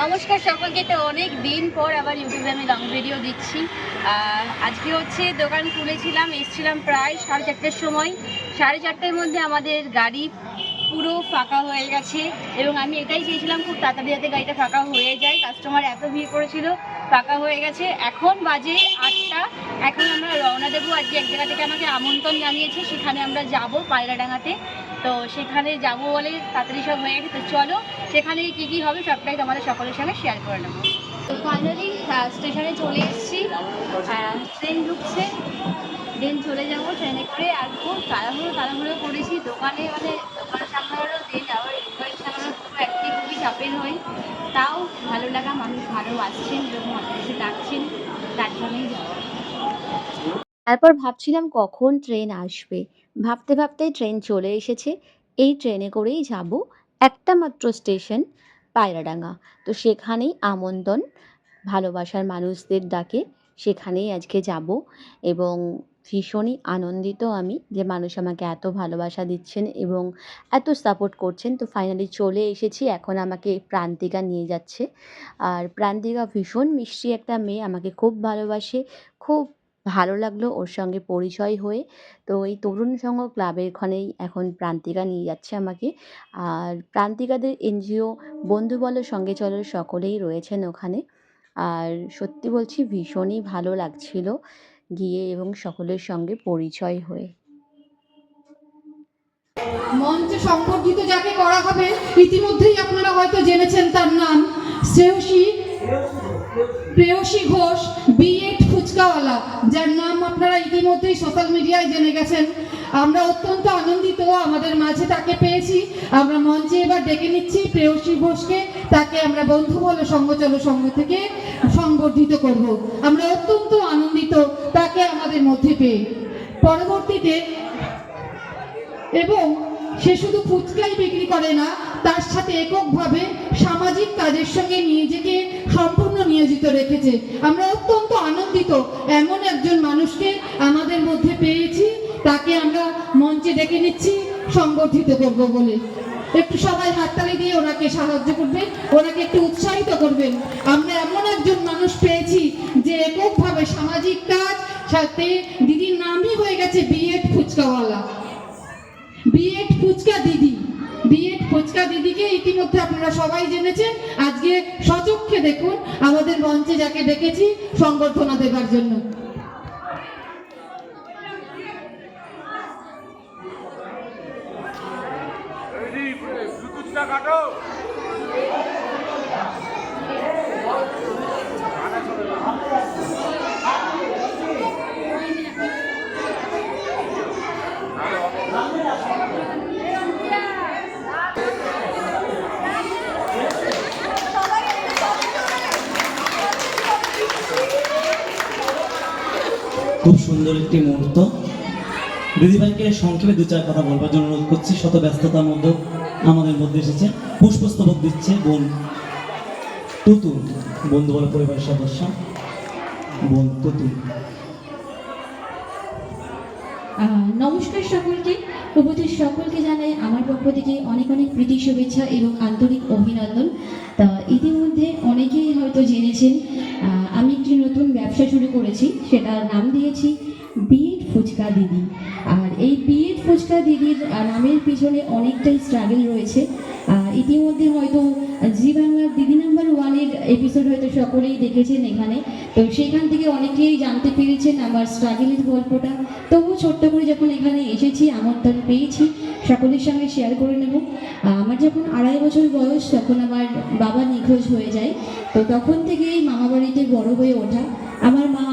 নমস্কার সকলকে, তো অনেক দিন পর আবার ইউটিউবে আমি লং ভিডিও দিচ্ছি আজকে হচ্ছে দোকান খুলেছিলাম, এসছিলাম প্রায় সাড়ে চারটের সময়। সাড়ে চারটের মধ্যে আমাদের গাড়ি পুরো ফাঁকা হয়ে গেছে এবং আমি এটাই চেয়েছিলাম খুব তাড়াতাড়ি যাতে গাড়িটা ফাঁকা হয়ে যায়। কাস্টমার এত ভিড় করেছিল, ফাঁকা হয়ে গেছে। এখন বাজে আটটা। এখন আমরা রওনা দেবো। আজকে এক জায়গা থেকে আমাকে আমন্ত্রণ জানিয়েছে, সেখানে আমরা যাব পায়রাডাঙ্গাতে। তো সেখানে যাব বলে তাড়াতাড়ি সব হয়ে গেছে, তো চলো সেখানে কি কি হবে সবটাই তোমাদের সকলের সঙ্গে শেয়ার করে নেব। তো ফাইনালি স্টেশনে চলে এসেছি। ট্রেন ঢুকছে ট্রেন চলে যাব ট্রেনে করে, আর খুব তাড়াহুড়ো তাড়াহুড়ো করেছি। দোকানে মানে দোকান সামলানো দেন আবার এনকোয়ারি সামলানো খুব একটি খুবই চাপের হয় তাও ভালো লাগা মানুষ ভালো আসছেন এবং অনেক কিছু ডাকছেন, তার জন্যই যাওয়া তারপর ভাবছিলাম কখন ট্রেন আসবে। ভাবতে ভাবতে ট্রেন চলে এসেছে। এই ট্রেনে করেই যাব একটা মাত্র স্টেশন, পায়রাডাঙ্গা। তো সেখানেই আমন্ত্রণ, ভালোবাসার মানুষদের ডাকে সেখানেই আজকে যাব এবং ভীষণই আনন্দিত আমি যে মানুষ আমাকে এত ভালোবাসা দিচ্ছেন এবং এত সাপোর্ট করছেন। তো ফাইনালি চলে এসেছি, এখন আমাকে প্রান্তিকা নিয়ে যাচ্ছে। আর প্রান্তিকা ভীষণ মিষ্টি একটা মেয়ে, আমাকে খুব ভালোবাসে, খুব ভালো লাগল ওর সঙ্গে পরিচয় হয়ে। তো এই তরুণ সংঘ ক্লাবের ওখানেই এখন প্রান্তিকা নিয়ে যাচ্ছে আমাকে। আর প্রান্তিকাদের এনজিও বন্ধু সঙ্গে চলো সকলেই রয়েছেন ওখানে। আর সত্যি বলছি, ভীষণই ভালো লাগছিল গিয়ে এবং সকলের সঙ্গে পরিচয় হয়ে। মঞ্চে সম্পর্কিত যাকে করা হবে, ইতিমধ্যেই আপনারা হয়তো জেনেছেন তার নাম শ্রেয়সী। প্রেয়সী ঘোষ বিএড ফুচকাওয়ালা, যার নাম আপনারা ইতিমধ্যেই সোশ্যাল মিডিয়ায় জেনে গেছেন। আমরা অত্যন্ত আনন্দিত, আমাদের মাঝে তাকে পেয়েছি। আমরা মঞ্চে এবার ডেকে নিচ্ছি প্রেয়সী ঘোষকে। তাকে আমরা বন্ধু বলো সঙ্গ চলো সঙ্গ থেকে সংবর্ধিত করব। আমরা অত্যন্ত আনন্দিত তাকে আমাদের মধ্যে পেয়ে। পরবর্তীতে এবং সে শুধু ফুচকাই বিক্রি করে না, তার সাথে এককভাবে সামাজিক কাজের সঙ্গে নিজেকে সম্পূর্ণ নিয়োজিত রেখেছে। আমরা অত্যন্ত আনন্দিত, এমন একজন মানুষকে আমাদের মধ্যে পেয়েছি, তাকে আমরা মঞ্চে ডেকে নিচ্ছি সংগঠিত করব বলে। একটু সবাই হাততালি দিয়ে ওনাকে সাহায্য করবেন, ওনাকে একটু উৎসাহিত করবেন। আমরা এমন একজন মানুষ পেয়েছি যে এককভাবে সামাজিক কাজ সাথে দিদির নামই হয়ে গেছে বিএড ফুচকাওয়ালা। বিএড ফুচকা দিদি। বিএড ফুচকা দিদিকে ইতিমধ্যে আপনারা সবাই জেনেছেন। আজকে সচক্ষে দেখুন, আমাদের মঞ্চে যাকে ডেকেছি, সংবর্ধনা দেবার জন্য। ব্লুটুথটা খুব সুন্দর একটি মুহূর্ত। দিদিভাইকে সংক্ষেপে দু চার কথা বলবার জন্য অনুরোধ করছি, শত ব্যস্ততার মধ্যে আমাদের মধ্যে এসেছে। পুষ্পস্তবক দিচ্ছে বোন তুতু বন্ধু বলে পরিবারের সদস্য, বোন তুতু নমস্কার সকলকে। উপস্থিত সকলকে জানাই আমার পক্ষ থেকে অনেক অনেক প্রীতি, শুভেচ্ছা এবং আন্তরিক অভিনন্দন। তা ইতিমধ্যে অনেকেই হয়তো জেনেছেন আমি একটি নতুন ব্যবসা শুরু করেছি, সেটার নাম দিয়েছি বিএড ফুচকা দিদি। আর এই বিএড ফুচকা দিদির নামের পিছনে অনেকটাই স্ট্রাগল রয়েছে। ইতিমধ্যে হয়তো জি বাংলার দিদি নাম্বার ওয়ানের এপিসোড হয়তো সকলেই দেখেছেন এখানে। তো সেখান থেকে অনেকেই জানতে পেরেছেন আমার স্ট্রাগলের গল্পটা। তবুও ছোট্ট করে যখন এখানে এসেছি, আমন্ত্রণ পেয়েছি, সকলের সঙ্গে শেয়ার করে নেব। আমার যখন আড়াই বছর বয়স, তখন আমার বাবা নিখোঁজ হয়ে যায়। তো তখন থেকেই মামা বাড়িতে বড় হয়ে ওঠা। আমার মা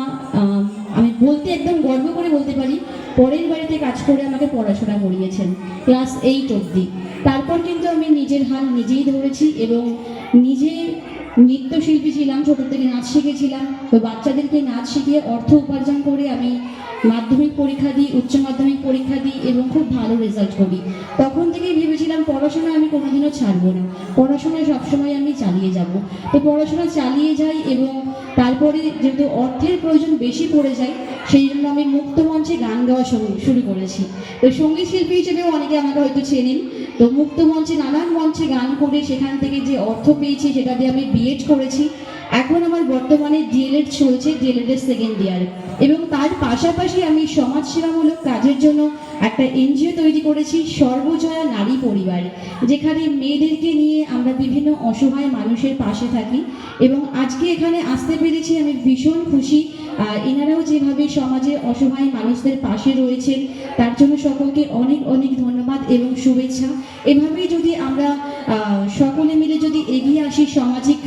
আমি বলতে একদম গর্ব করে বলতে পারি, পরের বাড়িতে কাজ করে আমাকে পড়াশোনা করিয়েছেন ক্লাস এইট অবধি। তারপর কিন্তু আমি নিজের হাল নিজেই ধরেছি এবং নিজে নৃত্যশিল্পী ছিলাম, ছোট থেকে নাচ শিখেছিলাম। তো বাচ্চাদেরকে নাচ শিখিয়ে অর্থ উপার্জন করে আমি মাধ্যমিক পরীক্ষা দিই, উচ্চ মাধ্যমিক পরীক্ষা দিই এবং খুব ভালো রেজাল্ট করি। তখন থেকেই ভেবেছিলাম পড়াশোনা আমি কোনোদিনও ছাড়বো না। পড়াশোনা সবসময় আমি চালিয়ে যাব। তো পড়াশোনা চালিয়ে যাই এবং তারপরে যেহেতু অর্থের প্রয়োজন বেশি পড়ে যায়, সেই জন্য আমি মুক্ত মঞ্চে গান গাওয়া শুরু করেছি। তো সংগীত শিল্পী হিসেবেও অনেকে আমাকে হয়তো চেনেন। তো মুক্ত মঞ্চে, নানান মঞ্চে গান করে সেখান থেকে যে অর্থ পেয়েছি সেটা দিয়ে আমি বিএড করেছি। এখন আমার বর্তমানে ডিএলএড চলছে ডিএলএড এর সেকেন্ড ইয়ার এবং তার পাশাপাশি আমি সমাজসেবামূলক কাজের জন্য একটা এনজিও তৈরি করেছি, সর্বজয়া নারী পরিবার, যেখানে মেয়েদেরকে নিয়ে আমরা বিভিন্ন অসহায় মানুষের পাশে থাকি। এবং আজকে এখানে আসতে পেরেছি, আমি ভীষণ খুশি। এনারাও যেভাবে সমাজে অসহায় মানুষদের পাশে রয়েছেন, তার জন্য সকলকে অনেক অনেক ধন্যবাদ এবং শুভেচ্ছা। এভাবেই যদি আমরা সকলে মিলে যদি এগিয়ে আসি সামাজিক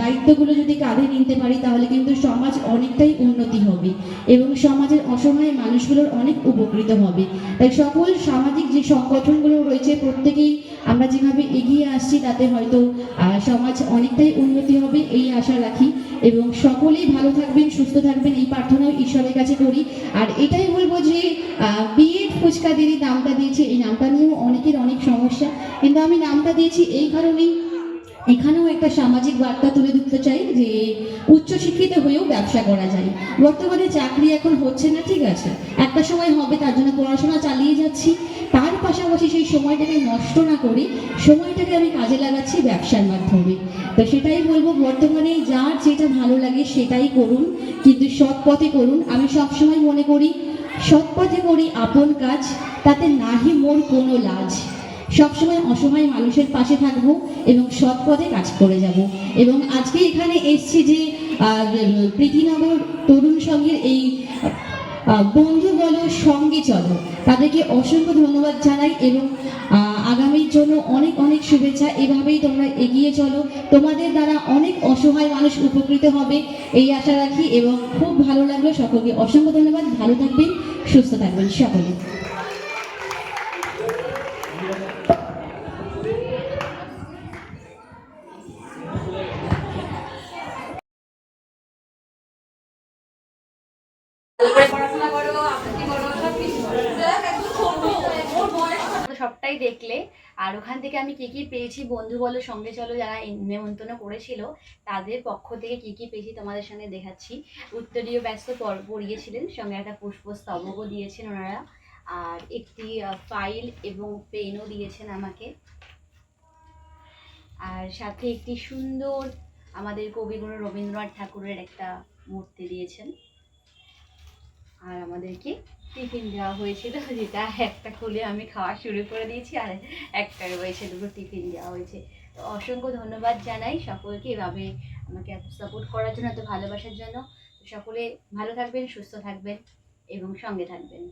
দায়িত্বগুলো যদি কাঁধে নিতে পারি, তাহলে কিন্তু সমাজ অনেকটাই উন্নতি হবে এবং সমাজের অসহায় মানুষগুলোর অনেক উপকৃত হবে। তাই সকল সামাজিক যে সংগঠনগুলো রয়েছে, প্রত্যেকেই আমরা যেভাবে এগিয়ে আসছি, তাতে হয়তো সমাজ অনেকটাই উন্নতি হবে এই আশা রাখি এবং সকলেই ভালো থাকবেন, সুস্থ থাকবেন, এই প্রার্থনাও ঈশ্বরের কাছে করি। আর এটাই বলব যে বিএড ফুচকা দিদি নামটা দিয়েছে, এই নামটা নিয়েও অনেকের অনেক সমস্যা। কিন্তু আমি নামটা দিয়েছি এই কারণেই এখানেও একটা সামাজিক বার্তা তুলে ধরতে চাই যে উচ্চশিক্ষিত হয়েও ব্যবসা করা যায়। বর্তমানে চাকরি এখন হচ্ছে না, ঠিক আছে? একটা সময় হবে তার জন্য পড়াশোনা চালিয়ে যাচ্ছি। তার পাশাপাশি সেই সময়টাকে নষ্ট না করে সময়টাকে আমি কাজে লাগাচ্ছি ব্যবসার মাধ্যমে। তো সেটাই বলব, বর্তমানে যার যেটা ভালো লাগে সেটাই করুন, কিন্তু সৎ পথে করুন। আমি সবসময় মনে করি, সৎ পথে করি আপন কাজ, তাতে নাহি মোর কোনো লাজ। সবসময় অসহায় মানুষের পাশে থাকব এবং সৎ পথে কাজ করে যাব। এবং আজকে এখানে এসছি যে প্রীতিনগর তরুণ সংঘের এই বন্ধু বলো, সঙ্গে চলো। তাদেরকে অসংখ্য ধন্যবাদ জানাই এবং আগামীর জন্য অনেক অনেক শুভেচ্ছা। এভাবেই তোমরা এগিয়ে চলো। তোমাদের দ্বারা অনেক অসহায় মানুষ উপকৃত হবে, এই আশা রাখি। এবং খুব ভালো লাগল সকলকে। অসংখ্য ধন্যবাদ। ভালো থাকবেন, সুস্থ থাকবেন সকলে। সবটাই দেখলে। আর ওখান থেকে আমি কি কি পেয়েছি বন্ধু বলো, সঙ্গে চলো যারা নেমন্তন্ন করেছিল, তাদের পক্ষ থেকে কি কি পেয়েছি তোমাদের সঙ্গে দেখাচ্ছি। উত্তরীয় ব্যস্ত পড়িয়েছিলেন, সঙ্গে একটা পুষ্পস্তবকও দিয়েছেন ওনারা। আর একটি ফাইল এবং পেনও দিয়েছেন আমাকে। আর সাথে একটি সুন্দর আমাদের কবিগুরু রবীন্দ্রনাথ ঠাকুরের একটা মূর্তি দিয়েছেন। আর আমাদেরকে টিফিন দেওয়া হয়েছিল, যেটা একটা খুলে আমি খাওয়া শুরু করে দিয়েছি আর একটা রয়েছে, দুটো টিফিন দেওয়া হয়েছে। তো অসংখ্য ধন্যবাদ জানাই সকলকে এভাবে আমাকে এত সাপোর্ট করার জন্য, এত ভালোবাসার জন্য। সকলে ভালো থাকবেন, সুস্থ থাকবেন এবং সঙ্গে থাকবেন।